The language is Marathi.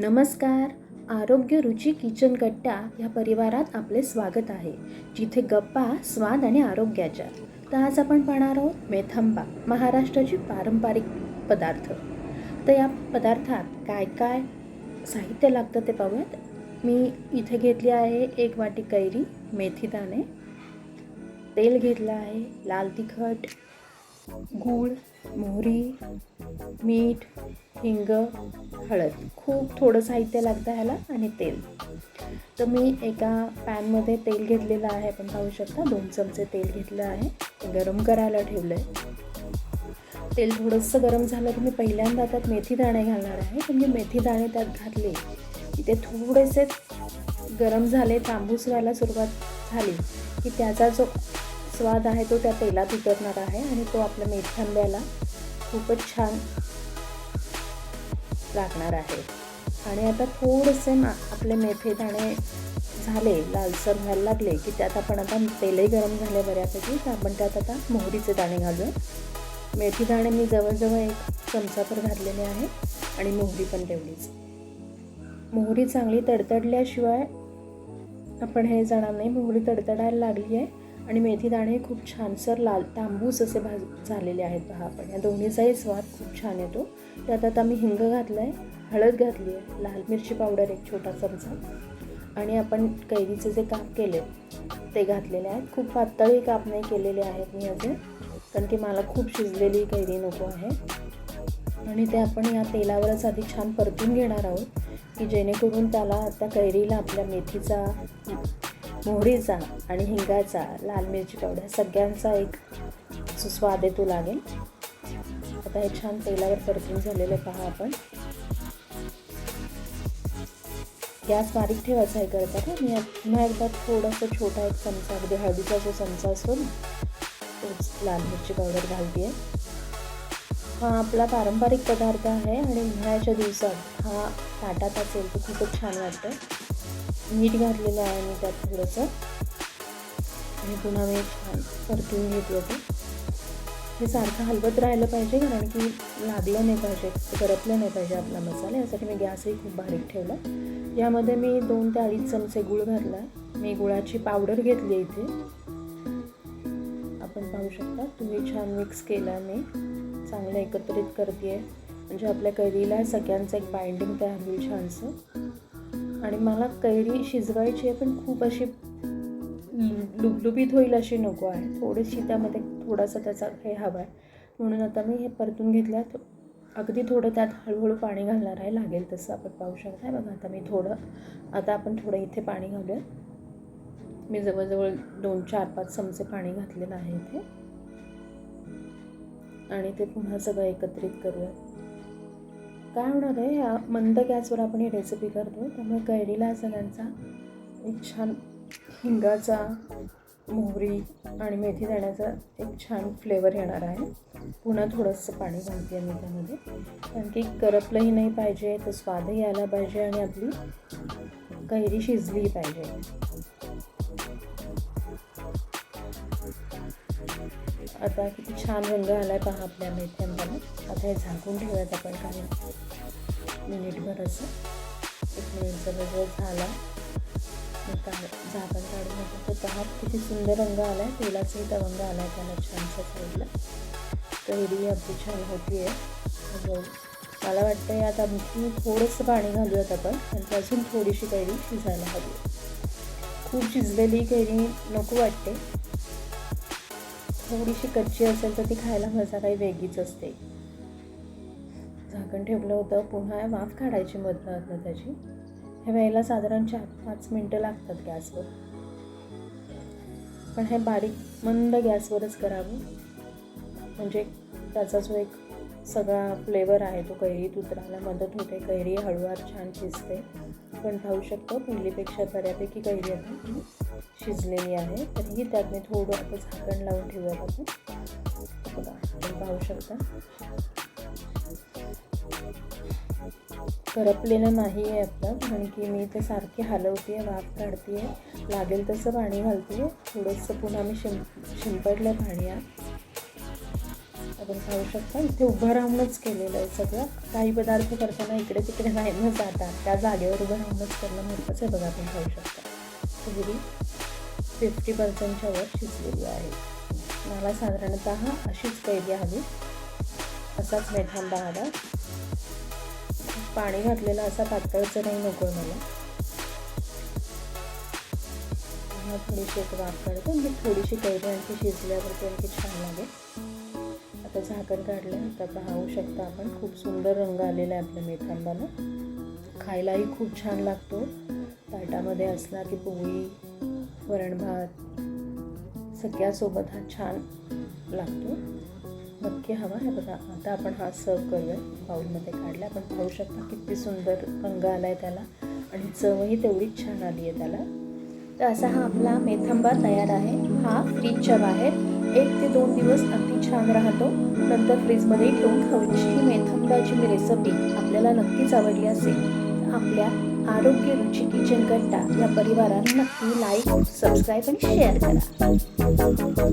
नमस्कार. आरोग्य रुची किचन कट्टा या परिवारात आपले स्वागत आहे. जिथे गप्पा स्वाद आणि आरोग्याच्या. तर आज आपण पाहणार आहोत मेथंबा महाराष्ट्राची पारंपरिक पदार्थ. तर या पदार्थात काय काय साहित्य लागतं ते पाहूयात. मी इथे घेतली आहे एक वाटी कैरी मेथी दाणे तेल घेतलं आहे लाल तिखट गूळ मोहरी मीठ हिंग हळद खूप थोडं साहित्य लागतं ह्याला आणि तेल. तर मी एका पॅनमध्ये तेल घेतलेलं आहे. आपण पाहू शकता दोन चमचे तेल घेतलं आहे. ते गरम करायला ठेवलं आहे तेल थोडंसं गरम झालं की मी पहिल्यांदा त्यात मेथी दाणे घालणार आहे. म्हणजे मेथी दाणे त्यात घातले की ते थोडेसे गरम झाले तांबूस व्हायला सुरुवात झाली की त्याचा जो स्वाद आहे तो त्या तेलात उतरणार आहे आणि तो आपल्या मेथांब्याला खूपच छान लागणार आहे. आणि आता थोडेसे मा आपले मेथे दाणे झाले लालसर व्हायला लागले की त्यात आपण आता तेलही गरम झाले बऱ्यापैकी तर आपण त्यात आता मोहरीचे दाणे घालूया मेथी दाणे मी जवळजवळ एक चमचाभर घातलेले आहे आणि मोहरी पण तेवढीच. मोहरी चांगली तडतडल्याशिवाय आपण हे जाणार नाही मोहरी तडतडायला लागली आहे आणि मेथी दाणे खूप छानसर लाल तांबूस असे भाज झालेले आहेत पहा आपण. या दोन्हीचाही स्वाद खूप छान येतो. त्यात आता मी हिंग घातलं आहे हळद घातली आहे लाल मिरची पावडर एक छोटा चमचा आणि आपण कैरीचे जे काप केले ते घातलेले आहेत. खूप पातळी काप नाही केलेले आहेत मी अजून कारण की मला खूप शिजलेली कैरी नको आहे. आणि ते आपण या तेलावरच आधी छान परतून घेणार आहोत की जेणेकरून त्याला त्या कैरीला आपल्या मेथीचा मोहरीचा आणि हिंगाचा लाल मिरची पावडर सगळ्यांचा एक जो स्वाद आहे तो लागेल. आता हे छान तेलावर परतून झालेलं पहा आपण. गॅस बारीक ठेवायचा आहे करता का? मी पुन्हा एकदा थोडासा छोटा एक चमचा अगदी हळदीचा जो चमचा असतो ना तोच लाल मिरची पावडर घालते. आहे हा आपला पारंपरिक पदार्थ आहे आणि उन्हाळ्याच्या दिवसात हा ताटात असेल तर खूपच छान वाटतं. मीठ घातलेलं आहे मी त्यात थोडंसं. आणि पुन्हा मी छान परतून घेतलं ते. हे सारखं हलवत राहिलं पाहिजे कारण की लागलं नाही पाहिजे करपलं नाही पाहिजे आपला मसाला. यासाठी मी गॅसही खूप बारीक ठेवला. यामध्ये मी दोन ते अडीच चमचे गूळ घातला. मी गुळाची पावडर घेतली इथे. आपण पाहू शकता तुम्ही छान मिक्स केला मी. चांगलं एकत्रित करते म्हणजे आपल्या कैरीला सगळ्यांचं एक बाइंडिंग तयार होईल छानसं. आणि मला कैरी शिजवायची आहे पण खूप अशी लुबलुबीत होईल अशी नको आहे. थोडीशी त्यामध्ये थोडासा त्याचा हे हवा आहे. म्हणून आता मी हे परतून घेतल्यात. अगदी थोडं त्यात हळूहळू पाणी घालणार आहे लागेल तसं आपण पाहू शकता बघा आता मी थोडं आता आपण थोडं इथे पाणी घालूया मी जवळजवळ दोन चार पाच चमचे पाणी घातलेलं आहे इथे. आणि ते पुन्हा सगळं एकत्रित करूया काय होणार आहे? या मंद गॅसवर आपण ही रेसिपी करतो त्यामुळे कैरीला सगळ्यांचा एक छान हिंगाचा मोहरी आणि मेथी दाण्याचा एक छान फ्लेवर येणार आहे. पुन्हा थोडंसं पाणी घालते मी त्यामध्ये. कारण की करपलंही नाही पाहिजे तर स्वादही आला पाहिजे आणि आपली कैरी शिजलीही पाहिजे. आता किती छान रंग आला आहे पहा आपल्या मेथ्यांना आता हे झाकून ठेवूयात आपण काही मिनिटभर असं. एक मिनिट जवळजवळ झाला झाकण काढून होतं तर पहा किती सुंदर रंग आला आहे तेलाचाही तवंग आला आहे त्याला छानशा साईडला. कैरी अगदी छान होती आहे मला वाटतं यात आणखी थोडंसं पाणी घालूयात आपण. आणि अजून थोडीशी कैरी शिजायला हवी. खूप शिजलेली कैरी नको वाटते. थोडीशी कच्ची असेल तर ती खायला मजा काही वेगळीच असते. झाकण ठेवलं होतं पुन्हा वाफ काढायची मधनं मधनं त्याची. हे वेळेला साधारण चार पाच मिनटं लागतात गॅसवर. पण हे बारीक मंद गॅसवरच करावं. म्हणजे त्याचा जो एक सगळा फ्लेवर आहे तो कैरीत उतरायला मदत होते. कैरी हळूवार छान शिजते. पण खाऊ शकतो. पहिलीपेक्षा बऱ्यापैकी कैरी आता शिजलेली आहे. तरीही त्यात मी थोडं आता झाकण लावून ठेवूयात आपण. बघा आपण पाहू शकता. करपलेलं नाही आहे आता कारण की मी ते सारखी हलवते आहे वाफ काढते आहे लागेल तसं पाणी घालते. आहे थोडंसं पुन्हा मी शिं शिंपडलं पाणी आपण पाहू शकता इथे उभं राहूनच केलेलं आहे सगळं. काही पदार्थ करताना इकडे तिकडे नाही न जाता त्या जागेवर उभं राहूनच करणं महत्त्वाचं आहे. बघा आपण पाहू शकता. पुरी फिफ्टी पर्सेंटच्या वर शिजलेली आहे. मला साधारणतः अशीच कैरी हवी. असाच मेथांबा हवा पाणी घातलेलं असा पातळचं नाही नको मला. हा थोडीशी एक वाफ काढते आणि थोडीशी कैरी आणखी शिजल्यावरती आणखी छान लागेल. आता झाकण काढलं आता पाहू शकता आपण. खूप सुंदर रंग आलेला आहे आपल्या मेथांबाला. खायलाही खूप छान लागतो. ताटामध्ये असला की पोळी वरण भात सगळ्यासोबत हा छान लागतो. नक्की हवा आहे बघा. आता आपण हा सर्व करूया. बाऊलमध्ये काढला. आपण पाहू शकता किती सुंदर रंग आला आहे त्याला आणि चवही तेवढीच छान आली आहे त्याला. तर असा हा आपला मेथंबा तयार आहे. हा फ्रीजच्या बाहेर. एक ते दोन दिवस अगदी छान राहतो. नंतर फ्रीजमध्ये ठेवून खाऊची ही मेथंबाची मी रेसिपी आपल्याला नक्कीच आवडली असेल. आपल्या आरोग्य रुची किचन गट्टा या परिवाराला नक्की लाईक सबस्क्राईब आणि शेअर करा.